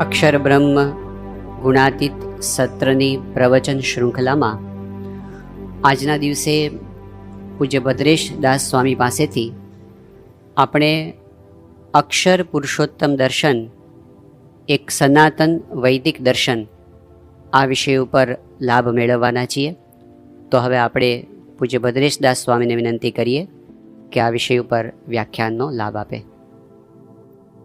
અક્ષર બ્રહ્મ ગુણાતીત સત્રની પ્રવચન શૃંખલામાં આજના દિવસે પૂજ્ય ભદ્રેશ દાસ સ્વામી પાસેથી આપણે અક્ષર પુરુષોત્તમ દર્શન, એક સનાતન વૈદિક દર્શન આ વિષય ઉપર લાભ મેળવવાના છીએ. તો હવે આપણે પૂજ્ય ભદ્રેશ દાસ સ્વામીને વિનંતી કરીએ કે આ વિષય ઉપર વ્યાખ્યાનનો લાભ આપે.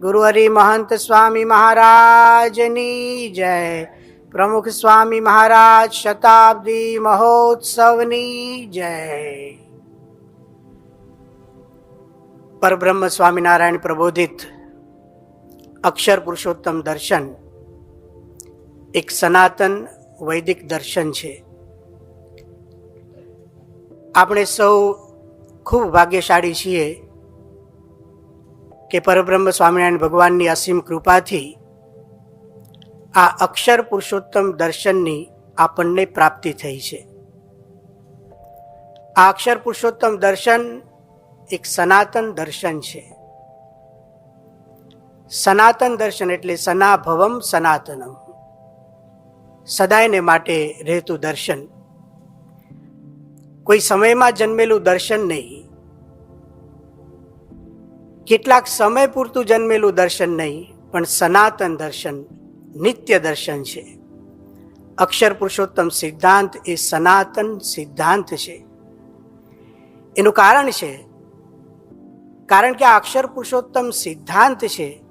ગુરુહરિ મહંત સ્વામી મહારાજની જય. પ્રમુખ સ્વામી મહારાજ શતાબ્દી મહોત્સવની જય. પરબ્રહ્મ સ્વામિનારાયણ પ્રબોધિત અક્ષર પુરુષોત્તમ દર્શન એક સનાતન વૈદિક દર્શન છે. આપણે સૌ ખૂબ ભાગ્યશાળી છીએ કે પરબ્રહ્મ સ્વામિનારાયણ ભગવાનની અસીમ કૃપાથી આ અક્ષર પુરુષોત્તમ દર્શનની આપણને પ્રાપ્તિ થઈ છે. આ અક્ષર પુરુષોત્તમ દર્શન એક સનાતન દર્શન છે. સનાતન દર્શન એટલે સનાભવમ સનાતનમ. સદાયને માટે રહેતું દર્શન. કોઈ સમયમાં જન્મેલું દર્શન નહીં. કેટલાક સમય પૂરતું જન્મેલું દર્શન નહીં, પણ સનાતન દર્શન, નિત્ય દર્શન છે. અક્ષર પુરુષોત્તમ સિદ્ધાંત એ સનાતન સિદ્ધાંત છે. એનું કારણ છે, કારણ કે આ અક્ષર પુરુષોત્તમ સિદ્ધાંત છે,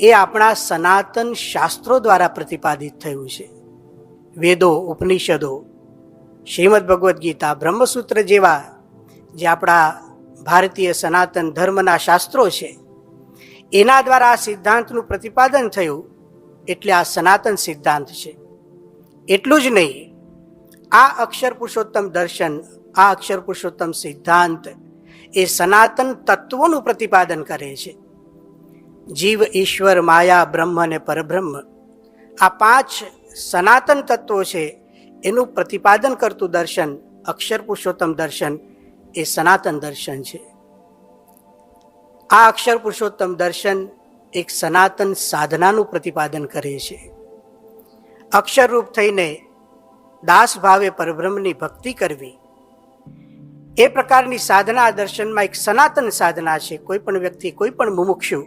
એ આપણા સનાતન શાસ્ત્રો દ્વારા પ્રતિપાદિત થયું છે. વેદો, ઉપનિષદો, શ્રીમદ ભગવદ્ ગીતા, બ્રહ્મસૂત્ર જેવા જે આપણા ભારતીય સનાતન ધર્મના શાસ્ત્રો છે. એના દ્વારા આ સિદ્ધાંતનું પ્રતિપાદન થયું એટલે આ સનાતન સિદ્ધાંત છે. એટલું જ નહીં, આ અક્ષર પુરુષોત્તમ દર્શન, આ અક્ષર પુરુષોત્તમ સિદ્ધાંત એ સનાતન તત્વોનું પ્રતિપાદન કરે છે. જીવ, ઈશ્વર, માયા, બ્રહ્મ અને પરબ્રહ્મ આ પાંચ સનાતન તત્વો છે. એનું પ્રતિપાદન કરતું દર્શન, અક્ષર પુરુષોત્તમ દર્શન એ સનાતન દર્શન છે. આ અક્ષર પુરુષોત્તમ દર્શન એક સનાતન સાધનાનું પ્રતિપાદન કરે છે. અક્ષરરૂપ થઈને દાસ ભાવે પરબ્રહ્મની ભક્તિ કરવી, એ પ્રકારની સાધના દર્શનમાં એક સનાતન સાધના છે. કોઈ પણ વ્યક્તિ, કોઈ પણ મુમુક્ષુ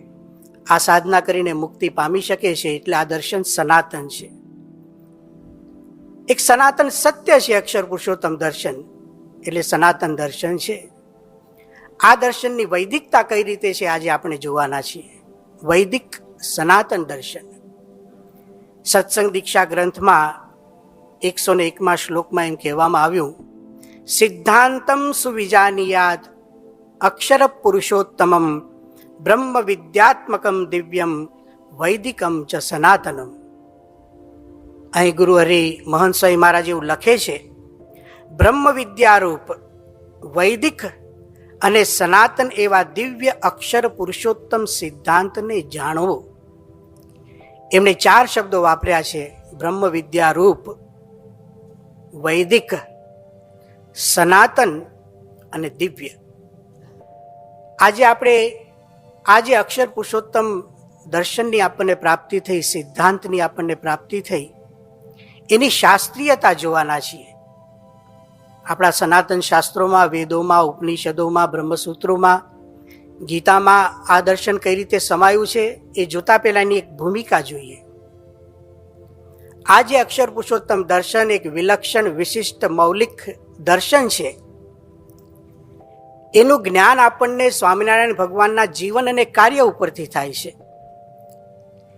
આ સાધના કરીને મુક્તિ પામી શકે છે એટલે આ દર્શન સનાતન છે. એક સનાતન સત્ય છે અક્ષર પુરુષોત્તમ દર્શન. એટલે સનાતન દર્શન છે. આ દર્શનની વૈદિકતા કઈ રીતે છે આજે આપણે જોવાના છીએ. વૈદિક સનાતન દર્શન. સત્સંગ દીક્ષા ગ્રંથમાં એકસો ને એકમાં શ્લોકમાં એમ કહેવામાં આવ્યું, સિદ્ધાંતમ સુવિજાનિયાદ અક્ષર પુરુષોત્તમમ બ્રહ્મ વિદ્યાત્મકમ દિવ્યમ વૈદિકમ ચ સનાતનમ. અહીં ગુરુ હરિ મહંત સ્વામી મહારાજ એવું લખે છે બ્રહ્મ વિદ્યારૂપ વૈદિક અને સનાતન એવા દિવ્ય અક્ષર પુરુષોત્તમ સિદ્ધાંતને જાણવો. એમણે ચાર શબ્દો વાપર્યા છે. બ્રહ્મ વિદ્યારૂપ વૈદિક, સનાતન અને દિવ્ય. આજે આપણે, આજે અક્ષર પુરુષોત્તમ દર્શનની આપણને પ્રાપ્તિ થઈ, સિદ્ધાંતની આપણને પ્રાપ્તિ થઈ, એની શાસ્ત્રીયતા જોવાના છીએ. આપણા સનાતન શાસ્ત્રોમાં, વેદોમાં, ઉપનિષદોમાં, બ્રહ્મસૂત્રોમાં, ગીતામાં આ દર્શન કઈ રીતે સમાયું છે એ જોતા પહેલાંની એક ભૂમિકા જોઈએ. આ જે અક્ષર પુરુષોત્તમ દર્શન એક વિલક્ષણ, વિશિષ્ટ, મૌલિક દર્શન છે, એનું જ્ઞાન આપણને સ્વામિનારાયણ ભગવાનના જીવન અને કાર્ય ઉપરથી થાય છે.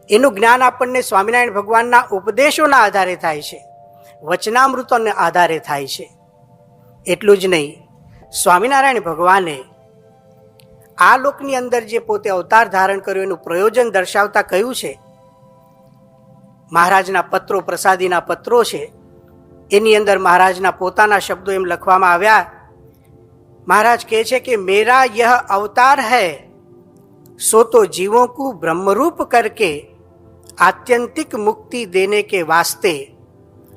એનું જ્ઞાન આપણને સ્વામિનારાયણ ભગવાનના ઉપદેશોના આધારે થાય છે, વચનામૃતોના આધારે થાય છે. એટલું જ નહીં સ્વામિનારાયણ ભગવાને આ લોકની અંદર જે પોતે અવતાર ધારણ કર્યું એનું પ્રયોજન દર્શાવતા કહ્યું છે મહારાજના પત્રો પ્રસાદીના પત્રો છે એની અંદર મહારાજના પોતાના શબ્દો એમ લખવામાં આવ્યા મહારાજ કહે છે કે મેરા યહ અવતાર હૈ सो तो जीवों को ब्रह्मरूप करके आत्यंतिक मुक्ति देने के वास्ते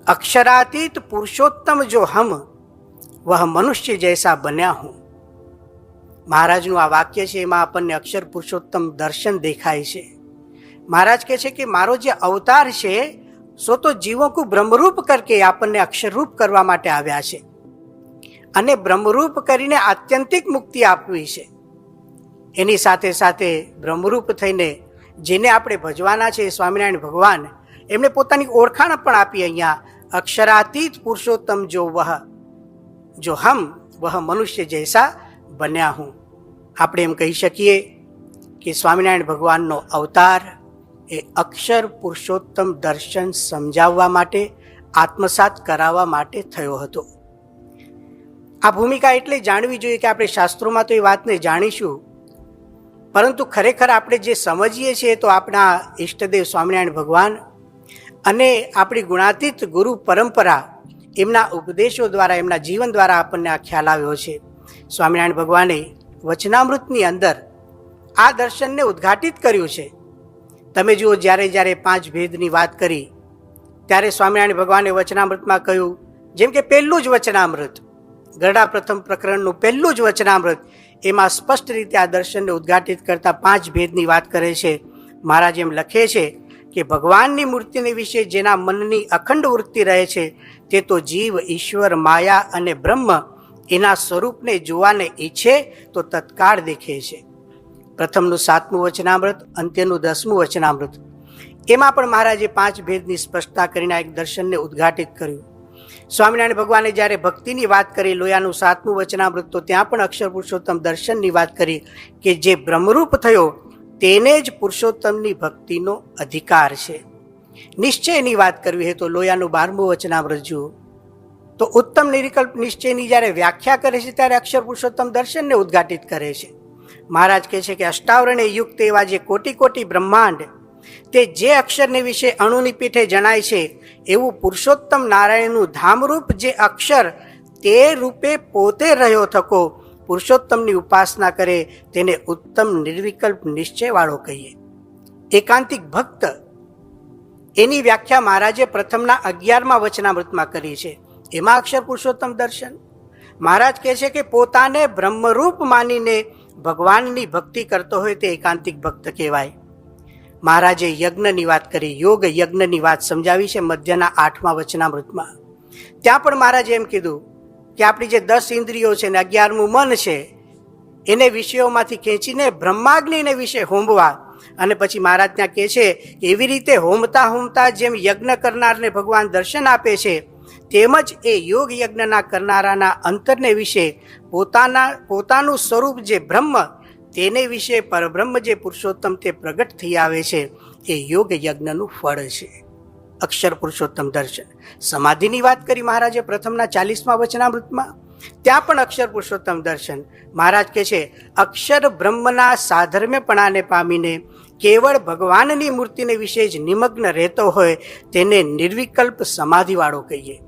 अक्षरातीत पुरुषोत्तम जो हम વહ મનુષ્ય જૈસા બન્યા હું. મહારાજનું આ વાક્ય છે, એમાં આપણને અક્ષર પુરુષોત્તમ દર્શન દેખાય છે. મહારાજ કહે છે કે મારો જે અવતાર છે, સો તો જીવોકું બ્રહ્મરૂપ કરકે આપણને અક્ષરરૂપ કરવા માટે આવ્યા છે. અને બ્રહ્મરૂપ કરીને આત્યંતિક મુક્તિ આપવી છે. એની સાથે સાથે બ્રહ્મરૂપ થઈને જેને આપણે ભજવાના છે, સ્વામિનારાયણ ભગવાન એમણે પોતાની ઓળખાણ પણ આપી અહીંયા અક્ષરાતીત પુરુષોત્તમ જો વહ જો હમ વહ મનુષ્ય જૈસા બન્યા હું. આપણે એમ કહી શકીએ કે સ્વામિનારાયણ ભગવાનનો અવતાર એ અક્ષર પુરુષોત્તમ દર્શન સમજાવવા માટે, આત્મસાત કરાવવા માટે થયો હતો. આ ભૂમિકા એટલે જાણવી જોઈએ કે આપણે શાસ્ત્રોમાં તો એ વાતને જાણીશું. પરંતુ ખરેખર આપણે જે સમજીએ છીએ તો આપણા ઈષ્ટદેવ સ્વામિનારાયણ ભગવાન અને આપણી ગુણાતીત ગુરુ પરંપરા એમના ઉપદેશો દ્વારા, એમના જીવન દ્વારા આપણને આ ખ્યાલ આવ્યો છે. સ્વામિનારાયણ ભગવાને વચનામૃતની અંદર આ દર્શનને ઉદ્ઘાટિત કર્યું છે. તમે જુઓ, જ્યારે જ્યારે પાંચ ભેદની વાત કરી, ત્યારે સ્વામિનારાયણ ભગવાને વચનામૃતમાં કહ્યું, જેમ કે પહેલું જ વચનામૃત, ગરડા પ્રથમ પ્રકરણનું પહેલું જ વચનામૃત, એમાં સ્પષ્ટ રીતે આ દર્શનને ઉદ્ઘાટિત કરતા પાંચ ભેદની વાત કરે છે. મહારાજ એમ લખે છે કે ભગવાનની મૂર્તિને વિશે જેના મનની અખંડ વૃત્તિ રહે છે, તે તો જીવ, ઈશ્વર, માયા અને બ્રહ્મ એના સ્વરૂપને જોવાને ઈચ્છે તો તત્કાળ દેખે છે. પ્રથમનું સાતમું વચનામૃત, અંત્યનું દસમું વચનામૃત. એમાં પણ મહારાજે પાંચ ભેદની સ્પષ્ટતા કરીને એક દર્શનને ઉદ્ઘાટિત કર્યું. સ્વામિનારાયણ ભગવાને જ્યારે ભક્તિની વાત કરી લોયાનું સાતમું વચનામૃત, તો ત્યાં પણ અક્ષર પુરુષોત્તમ દર્શનની વાત કરી કે જે બ્રહ્મરૂપ થયો તેને જ પુરુષોત્તમની ભક્તિનો અધિકાર છે. નિશ્ચયની વાત કરવી હોય તો લોયાનું બારમું વચનામૃત તો ઉત્તમ નિરિકલ્પ નિશ્ચયની જ્યારે વ્યાખ્યા કરે છે ત્યારે અક્ષર પુરુષોત્તમ દર્શનને ઉદ્ઘાટિત કરે છે. મહારાજ કહે છે કે અષ્ટાવરણે યુક્ત એવા જે કોટી કોટી બ્રહ્માંડ, તે જે અક્ષરને વિશે અણુની પીઠે જણાય છે, એવું પુરુષોત્તમ નારાયણનું ધામરૂપ જે અક્ષર તે રૂપે પોતે રહ્યો થકો પુરુષોત્તમની ઉપાસના કરે તેને ઉત્તમ નિર્વિકલ્પ નિશ્ચયવાળો કહીએ. એકાંતિક ભક્ત એની વ્યાખ્યા મહારાજે પ્રથમના અગિયારમાં વચનામૃતમાં કરી છે. એમાં અક્ષર પુરુષોત્તમ દર્શન. મહારાજ કહે છે કે પોતાને બ્રહ્મરૂપ માનીને ભગવાનની ભક્તિ કરતો હોય તે એકાંતિક ભક્ત કહેવાય. મહારાજે યજ્ઞની વાત કરી, યોગ યજ્ઞની વાત સમજાવી છે મધ્યના આઠમા વચનામૃતમાં. ત્યાં પણ મહારાજે એમ કીધું કે આપણી જે દસ ઇન્દ્રિયો છે ને અગિયારમું મન છે, એને વિષયોમાંથી ખેંચીને બ્રહ્માગ્નિને વિશે હોમવા અને પછી મહારાજ ત્યાં કહે છે કે એવી રીતે હોમતા હોમતા જેમ યજ્ઞ કરનારને ભગવાન દર્શન આપે છે, તેમજ એ યોગ યજ્ઞના કરનારાના અંતરને વિશે પોતાના, પોતાનું સ્વરૂપ જે બ્રહ્મ, તેને વિશે પરબ્રહ્મ જે પુરુષોત્તમ તે પ્રગટ થઈ આવે છે, એ યોગ યજ્ઞનું ફળ છે. અક્ષર પુરુષોત્તમ દર્શન. સમાધિની વાત કરી મહારાજે પ્રથમના ચાલીસમાં વચનામૃતમાં? ત્યાં પણ અક્ષર પુરુષોત્તમ દર્શન. મહારાજ કહે છે, અક્ષર બ્રહ્મના સાધર્મ્યપણાને પામીને કેવળ ભગવાનની મૂર્તિને વિશે જ નિમગ્ન રહેતો હોય તેને નિર્વિકલ્પ સમાધિવાળો કહીએ.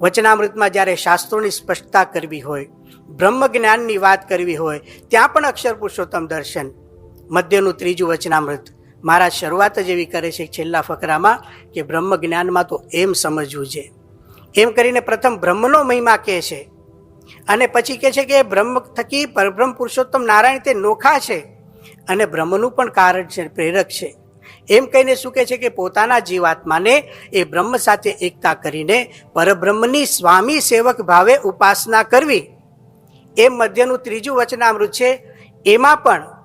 વચનામૃતમાં જ્યારે શાસ્ત્રોની સ્પષ્ટતા કરવી હોય બ્રહ્મ જ્ઞાનની વાત કરવી હોય, ત્યાં પણ અક્ષર પુરુષોત્તમ દર્શન. મધ્યનું ત્રીજું વચનામૃત. મહારાજ શરૂઆત જ એવી કરે છે છેલ્લા ફકરામાં કે બ્રહ્મ જ્ઞાનમાં તો એમ સમજવું છે. એમ કરીને પ્રથમ બ્રહ્મનો મહિમા કહે છે. અને પછી કહે છે કે બ્રહ્મ થકી પરબ્રહ્મ પુરુષોત્તમ નારાયણ તે નોખા છે અને બ્રહ્મનું પણ કારણ છે, પ્રેરક છે. એમ કહીને શું કહે છે કે પોતાના જીવાત્માને એ બ્રહ્મ સાથે એકતા કરીને પરબ્રહ્મની સ્વામી સેવક ભાવે ઉપાસના કરવી. એ મધ્યનું ત્રીજું વચનામૃત છે, એમાં પણ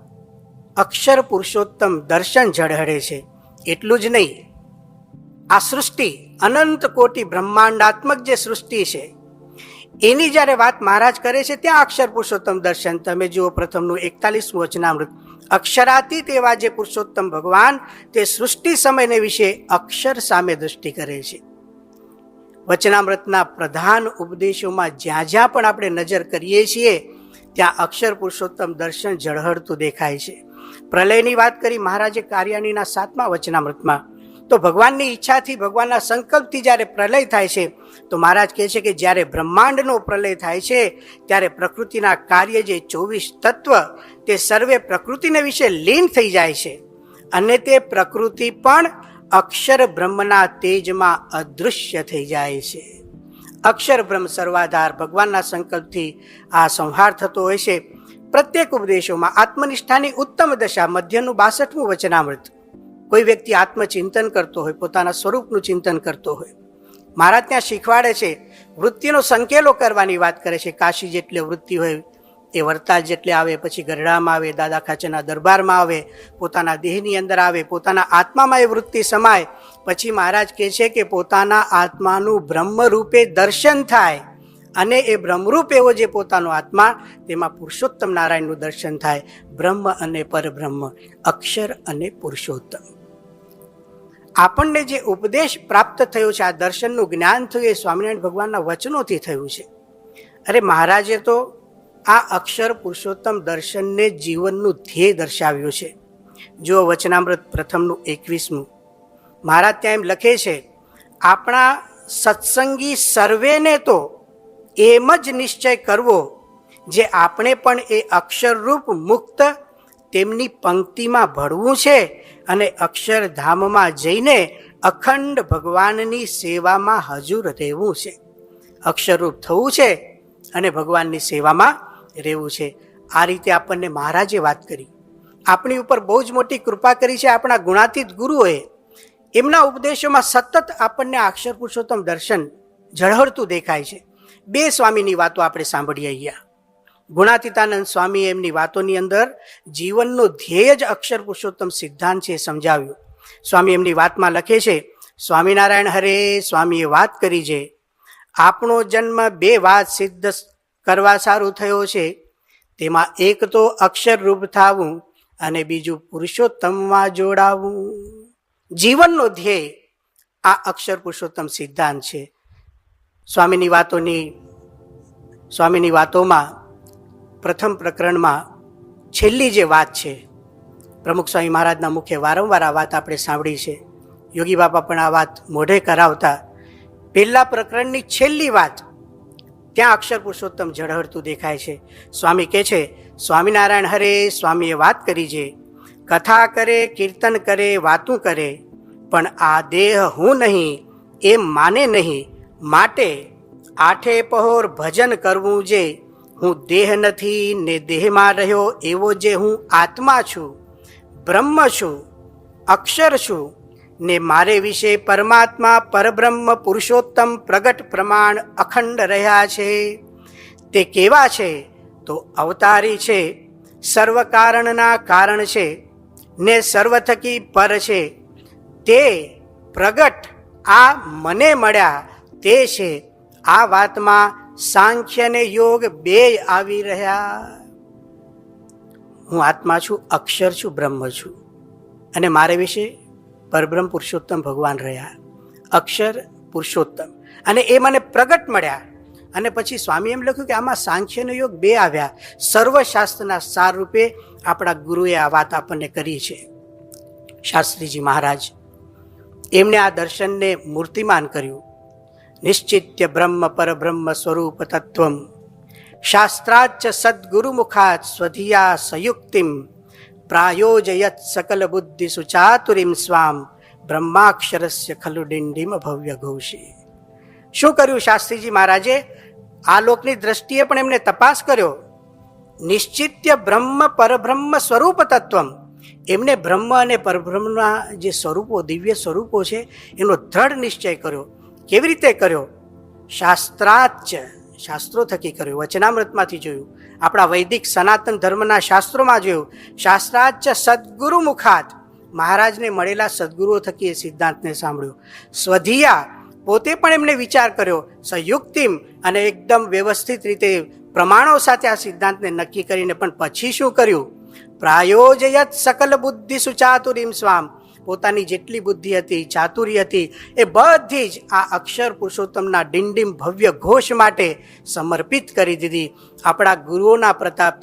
અક્ષર પુરુષોત્તમ દર્શન ઝળહળે છે. એટલું જ નહીં. આ સૃષ્ટિ અનંત કોટી બ્રહ્માંડાત્મક જે સૃષ્ટિ છે, એની જ્યારે વાત મહારાજ કરે છે, ત્યાં અક્ષર પુરુષોત્તમ દર્શન. તમે જુઓ પ્રથમનું એકતાલીસમું વચનામૃત. અક્ષરાતીત એવા જે પુરુષોત્તમ ભગવાન, તે સૃષ્ટિ સમયને વિશે અક્ષર સામે દૃષ્ટિ કરે છે. વચનામૃતના પ્રધાન ઉપદેશોમાં જ્યાં જ્યાં પણ આપણે નજર કરીએ છીએ, ત્યાં અક્ષર પુરુષોત્તમ દર્શન ઝળહળતું દેખાય છે. પ્રલયની વાત કરી મહારાજે કાર્યાણીના સાતમા વચનામૃતમાં, તો ભગવાનની ઈચ્છાથી ભગવાનના સંકલ્પથી જ્યારે પ્રલય થાય છે, તો મહારાજ કહે છે કે જ્યારે બ્રહ્માંડનો પ્રલય થાય છે, ત્યારે પ્રકૃતિના કાર્ય જે ચોવીસ તત્વ, તે સર્વે પ્રકૃતિને વિશે લીન થઈ જાય છે. અને તે પ્રકૃતિ પણ અક્ષર બ્રહ્મના તેજમાં અદૃશ્ય થઈ જાય છે. અક્ષર બ્રહ્મ સર્વાધાર ભગવાનના સંકલ્પથી આ સંહાર થતો હોય છે. પ્રત્યેક ઉપદેશોમાં આત્મનિષ્ઠાની ઉત્તમ દશા મધ્યનું બાસઠમું વચનામૃત. કોઈ વ્યક્તિ આત્મચિંતન કરતો હોય, પોતાના સ્વરૂપનું ચિંતન કરતો હોય. મહારાજ ત્યાં શીખવાડે છે, વૃત્તિનો સંકેલો કરવાની વાત કરે છે, કાશી જેટલી વૃત્તિ હોય, એ વરતાલ જેટલે આવે, પછી ગરડામાં આવે, દાદા ખાચરના દરબારમાં આવે, પોતાના દેહની અંદર આવે, પોતાના આત્મામાં એ વૃત્તિ સમાય. પછી મહારાજ કહે છે કે પોતાના આત્માનું બ્રહ્મ રૂપે દર્શન થાય. અને એ બ્રહ્મરૂપ એવો જે પોતાનો આત્મા, તેમાં પુરુષોત્તમ નારાયણનું દર્શન થાય. બ્રહ્મ અને પરબ્રહ્મ, અક્ષર અને પુરુષોત્તમ. આપણને જે ઉપદેશ પ્રાપ્ત થયો છે, આ દર્શનનું જ્ઞાન થયું, એ સ્વામિનારાયણ ભગવાનના વચનોથી થયું છે. અરે મહારાજે તો આ અક્ષર પુરુષોત્તમ દર્શનને જીવનનું ધ્યેય દર્શાવ્યું છે. જો વચનામૃત પ્રથમનું એકવીસમું. મહારાજ ત્યાં એમ લખે છે, આપણા સત્સંગી સર્વેને તો એમ જ નિશ્ચય કરવો જે આપણે પણ એ અક્ષરરૂપ મુક્ત તેમની પંક્તિમાં ભળવું છે અને અક્ષરધામમાં જઈને અખંડ ભગવાનની સેવામાં હજુર રહેવું છે. અક્ષરરૂપ થવું છે અને ભગવાનની સેવામાં રહેવું છે. આ રીતે આપણને મહારાજે વાત કરી. આપણી ઉપર બહુ જ મોટી કૃપા કરી છે આપણા ગુણાતીત ગુરુઓએ. એમના ઉપદેશોમાં સતત આપણને અક્ષર પુરુષોત્તમ દર્શન ઝળહળતું દેખાય છે. બે સ્વામીની વાતો આપણે સાંભળીએ અહીંયા. ગુણાતીતાનંદ સ્વામી એમની વાતોની અંદર જીવનનો ધ્યેય જ અક્ષર પુરુષોત્તમ સિદ્ધાંત છે સમજાવ્યું. સ્વામી એમની વાતમાં લખે છે, સ્વામિનારાયણ હરે, સ્વામીએ વાત કરી છે. આપણો જન્મ બે વાત સિદ્ધ કરવા સારું થયો છે. તેમાં એક તો અક્ષરરૂપ થવું અને બીજું પુરુષોત્તમમાં જોડાવું. જીવનનો ધ્યેય આ અક્ષર પુરુષોત્તમ સિદ્ધાંત છે. સ્વામીની વાતોની, સ્વામીની વાતોમાં, પ્રથમ પ્રકરણમાં છેલ્લી જે વાત છે, પ્રમુખ સ્વામી મહારાજના મુખે વારંવાર આ વાત આપણે સાંભળી છે. યોગી બાપા પણ આ વાત મોઢે કરાવતા. પહેલા પ્રકરણની છેલ્લી વાત, ત્યાં અક્ષર પુરુષોત્તમ ઝળહળતું દેખાય છે. સ્વામી કહે છે, સ્વામિનારાયણ હરે, સ્વામીએ વાત કરી છે. કથા કરે, કીર્તન કરે, વાતું કરે, પણ આ દેહ હું નહીં એમ માને નહીં. માટે આઠે પહોર ભજન કરવું જે હું દેહ નથી ને દેહમાં રહ્યો એવો જે હું આત્મા છું, બ્રહ્મ છું, અક્ષર છું ને મારે વિશે પરમાત્મા પરબ્રહ્મ પુરુષોત્તમ પ્રગટ પ્રમાણ અખંડ રહ્યા છે. તે કેવા છે? તો અવતારી છે સર્વ કારણના કારણ છે ને સર્વ થકી પર છે. તે પ્રગટ આ મને મળ્યા તે છે, આ વાતમાં સાંખ્ય ને યોગ બે આવી રહ્યા. હું આત્મા છું, અક્ષર છું, બ્રહ્મ છું. અને મારે વિશે પરબ્રહ્મ પુરુષોત્તમ ભગવાન રહ્યા. અક્ષર પુરુષોત્તમ. અને એ મને પ્રગટ મળ્યા. અને પછી સ્વામી એમ લખ્યું કે આમાં સાંખ્યનો યોગ બે આવ્યા. સર્વશાસ્ત્રના સાર રૂપે આપણા ગુરુએ આ વાત આપણને કરી છે. શાસ્ત્રીજી મહારાજ, એમણે આ દર્શનને મૂર્તિમાન કર્યું. નિશ્ચિત્ય બ્રહ્મ પરબ્રહ્મ સ્વરૂપ તત્વમ શાસ્ત્રાચ સદગુરુમુખાત સ્વધિયા સંયુક્તિમ પ્રાયોજયત સકલ બુદ્ધિ સુચાતુરીમ સ્વામ બ્રહ્માક્ષરસ્ય ખલુ ડિંડીમ ભવ્ય ઘોષી શું કર્યું શાસ્ત્રીજી મહારાજે? આ લોકની દ્રષ્ટિએ પણ એમને તપાસ કર્યો. નિશ્ચિત્ય બ્રહ્મ પરબ્રહ્મ સ્વરૂપ તત્વમ એમને બ્રહ્મ અને પરબ્રહ્મના જે સ્વરૂપો, દિવ્ય સ્વરૂપો છે, એનો દ્રઢ નિશ્ચય કર્યો. કેવી રીતે કર્યો? શાસ્ત્રાચ્ય શાસ્ત્રો થકી કર્યું, વચનામૃતમાંથી જોયું. આપણા વૈદિક સનાતન ધર્મના શાસ્ત્રોમાં જોયું. શાસ્ત્રાચ સદગુરુ મુખાત. મહારાજને મળેલા સદગુરુઓ થકી એ સિદ્ધાંતને સાંભળ્યો. સ્વધિયા પોતે પણ એમને વિચાર કર્યો. સંયુક્તિમ અને એકદમ વ્યવસ્થિત રીતે પ્રમાણો સાથે આ સિદ્ધાંતને નક્કી કરીને પણ પછી શું કર્યું? પ્રાયોજયત સકલ બુદ્ધિ સુચાતુરીમ સ્વામ. પોતાની જેટલી બુદ્ધિ હતી, ચાતુરી હતી, એ બધી જ આ અક્ષર પુરુષોત્તમના ડિંડિમ ભવ્ય ઘોષ માટે સમર્પિત કરી દીધી. આપણા ગુરુઓના પ્રતાપથી